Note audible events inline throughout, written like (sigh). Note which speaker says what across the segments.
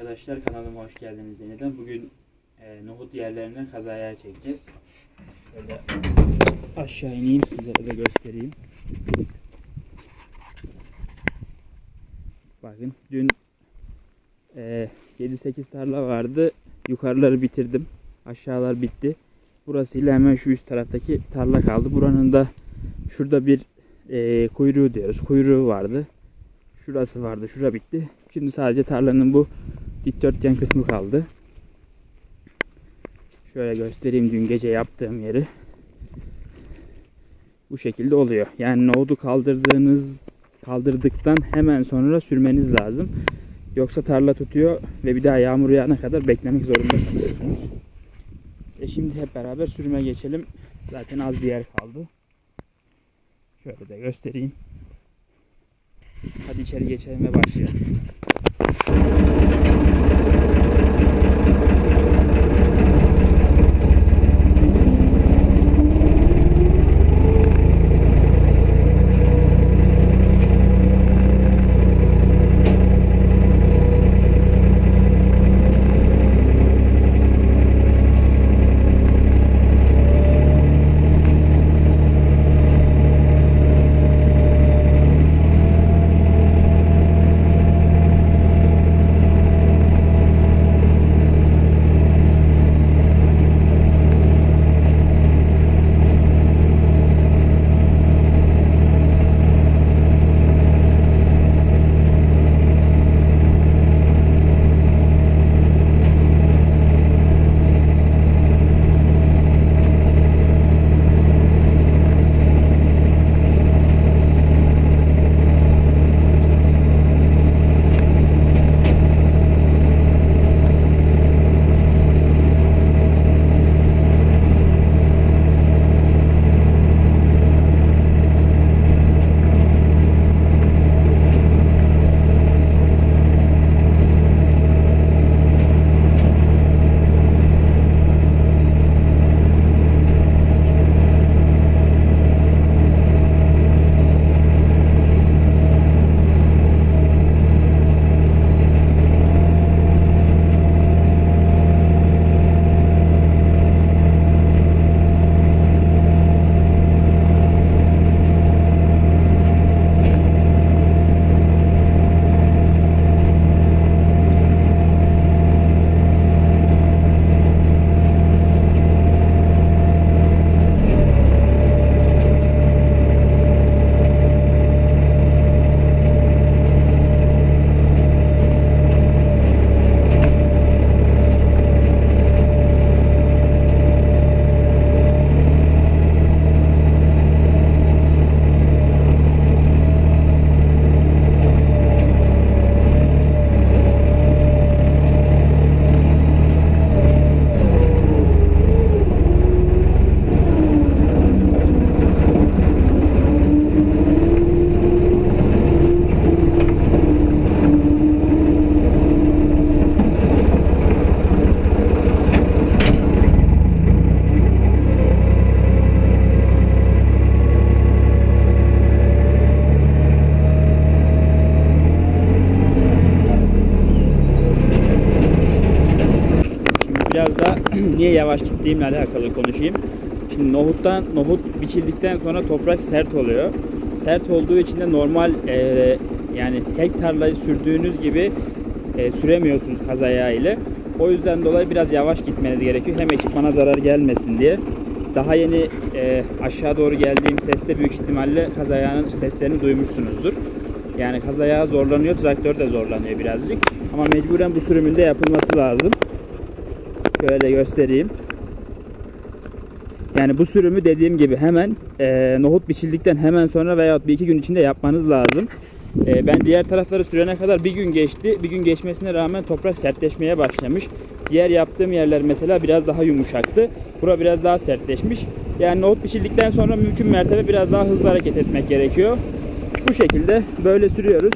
Speaker 1: arkadaşlar kanalıma hoş geldiniz yeniden. Bugün e, nohut yerlerinden kazaya çekeceğiz. Şöyle aşağı ineyim sizlere de göstereyim. Bakın dün e, 7-8 tarla vardı. Yukarıları bitirdim. Aşağılar bitti. Burasıyla hemen şu üst taraftaki tarla kaldı. Buranın da şurada bir e, kuyruğu diyoruz. Kuyruğu vardı. Şurası vardı. Şura bitti. Şimdi sadece tarlanın bu dikdörtgen kısmı kaldı. Şöyle göstereyim dün gece yaptığım yeri. Bu şekilde oluyor. Yani nohudu kaldırdığınız kaldırdıktan hemen sonra sürmeniz lazım. Yoksa tarla tutuyor ve bir daha yağmur yağana kadar beklemek zorunda kalıyorsunuz. E şimdi hep beraber sürüme geçelim. Zaten az bir yer kaldı. Şöyle de göstereyim. Hadi içeri geçelim ve başlayalım. Niye yavaş gittiğimle alakalı konuşayım. Şimdi nohuttan nohut biçildikten sonra toprak sert oluyor. Sert olduğu için de normal e, yani tek tarlayı sürdüğünüz gibi e, süremiyorsunuz kaz ayağı ile. O yüzden dolayı biraz yavaş gitmeniz gerekiyor. Hem ekipmana zarar gelmesin diye. Daha yeni e, aşağı doğru geldiğim seste büyük ihtimalle kaz ayağının seslerini duymuşsunuzdur. Yani kaz ayağı zorlanıyor, traktör de zorlanıyor birazcık. Ama mecburen bu sürümünde yapılması lazım. Şöyle göstereyim. Yani bu sürümü dediğim gibi hemen e, nohut biçildikten hemen sonra veyahut bir iki gün içinde yapmanız lazım. E, ben diğer tarafları sürene kadar bir gün geçti. Bir gün geçmesine rağmen toprak sertleşmeye başlamış. Diğer yaptığım yerler mesela biraz daha yumuşaktı. Bura biraz daha sertleşmiş. Yani nohut biçildikten sonra mümkün mertebe biraz daha hızlı hareket etmek gerekiyor. Bu şekilde böyle sürüyoruz.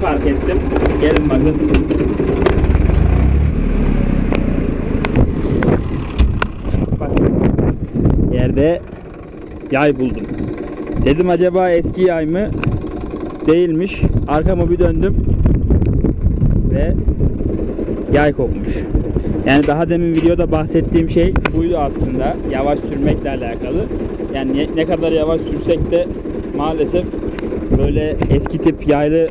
Speaker 1: Fark ettim. Gelin bakın. Bak. Yerde yay buldum. Dedim acaba eski yay mı? Değilmiş. Arkama bir döndüm. Ve yay kopmuş. Yani daha demin videoda bahsettiğim şey buydu aslında. Yavaş sürmekle alakalı. Yani ne, kadar yavaş sürsek de maalesef böyle eski tip yaylı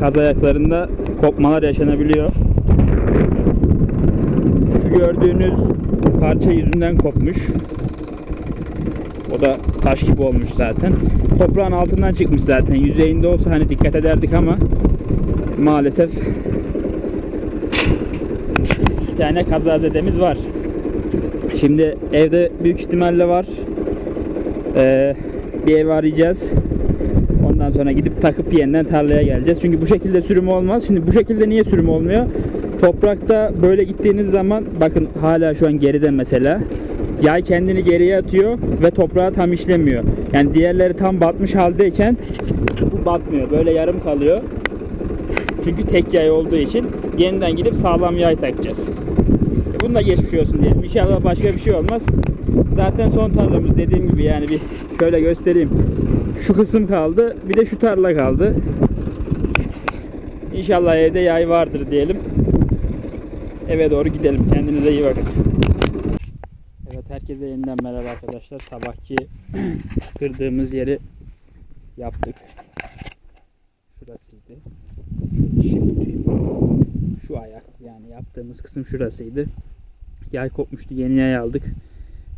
Speaker 1: kaz ayaklarında kopmalar yaşanabiliyor. Şu gördüğünüz parça yüzünden kopmuş. O da taş gibi olmuş zaten. Toprağın altından çıkmış zaten. Yüzeyinde olsa hani dikkat ederdik ama maalesef bir tane kazazedemiz var. Şimdi evde büyük ihtimalle var. Ee, bir ev arayacağız. Sonra gidip takıp yeniden tarlaya geleceğiz. Çünkü bu şekilde sürüm olmaz. Şimdi bu şekilde niye sürüm olmuyor? Toprakta böyle gittiğiniz zaman bakın hala şu an geride mesela. Yay kendini geriye atıyor ve toprağa tam işlemiyor. Yani diğerleri tam batmış haldeyken bu batmıyor. Böyle yarım kalıyor. Çünkü tek yay olduğu için yeniden gidip sağlam yay takacağız. E Bunu da geçmiş olsun diyelim. İnşallah başka bir şey olmaz. Zaten son tarlamız dediğim gibi yani bir şöyle göstereyim. Şu kısım kaldı. Bir de şu tarla kaldı. İnşallah evde yay vardır diyelim. Eve doğru gidelim. Kendinize iyi bakın. Evet herkese yeniden merhaba arkadaşlar. Sabahki (clears throat) kırdığımız yeri yaptık. Şurasıydı. Şu ayak yani yaptığımız kısım şurasıydı. Yay kopmuştu. Yeni yay aldık.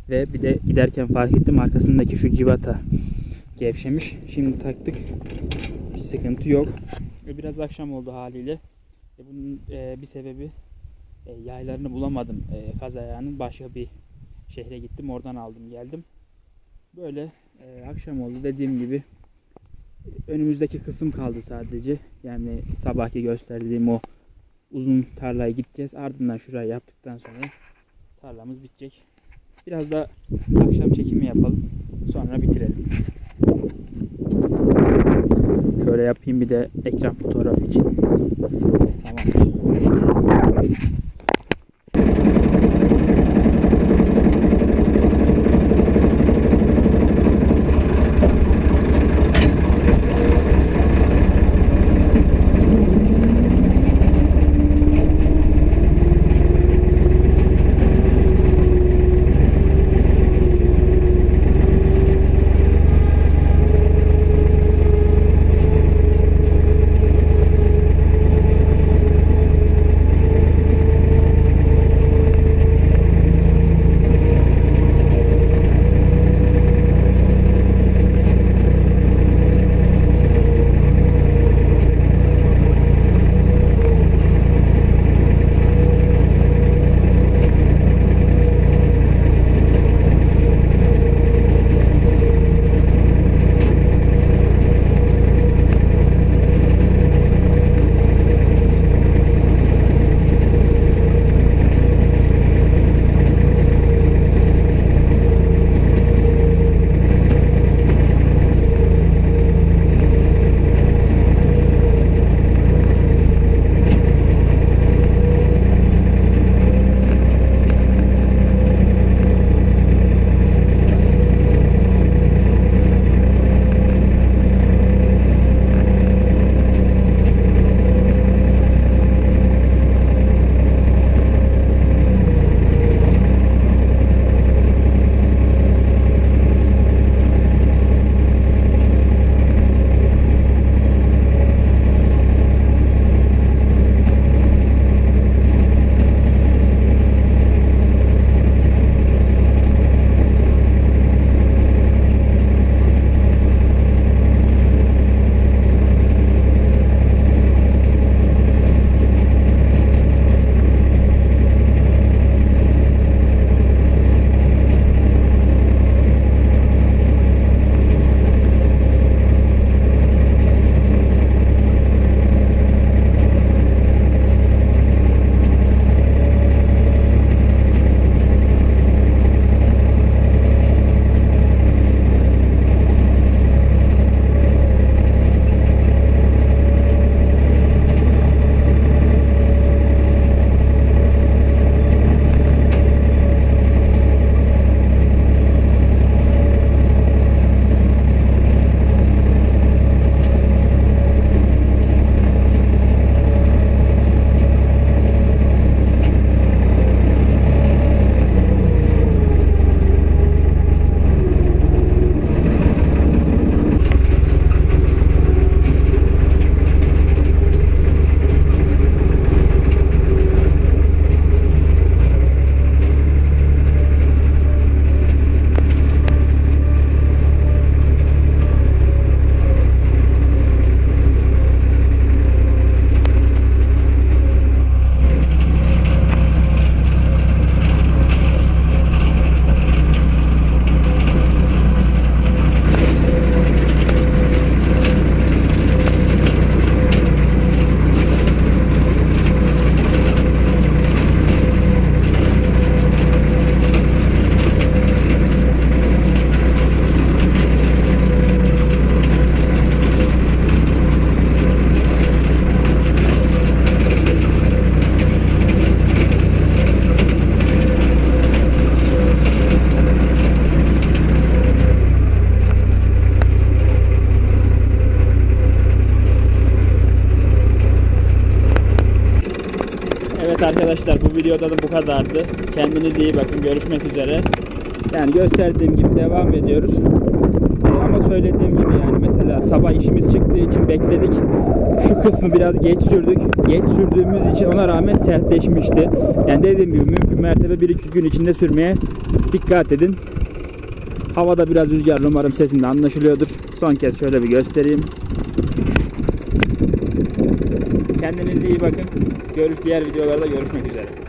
Speaker 1: Ve bir de giderken fark ettim arkasındaki şu civata gevşemiş. Şimdi taktık. Bir sıkıntı yok. Ve biraz akşam oldu haliyle. E bunun e, bir sebebi e, yaylarını bulamadım. E, kaz ayağının başka bir şehre gittim. Oradan aldım geldim. Böyle e, akşam oldu dediğim gibi. e, Önümüzdeki kısım kaldı sadece. Yani sabahki gösterdiğim o uzun tarlaya gideceğiz. Ardından şurayı yaptıktan sonra tarlamız bitecek. Biraz da akşam çekimi yapalım. Sonra bitirelim. Şöyle yapayım bir de ekran fotoğrafı için. Tamam. Arkadaşlar bu videoda da bu kadardı. Kendinize iyi bakın. Görüşmek üzere. Yani gösterdiğim gibi devam ediyoruz. Ee, ama söylediğim gibi yani mesela sabah işimiz çıktığı için bekledik. Şu kısmı biraz geç sürdük. Geç sürdüğümüz için ona rağmen sertleşmişti. Yani dediğim gibi mümkün mertebe 1-2 gün içinde sürmeye dikkat edin. Havada biraz rüzgarlı umarım sesinde anlaşılıyordur. Son kez şöyle bir göstereyim. Kendinize iyi bakın. Görüş diğer videolarda görüşmek üzere.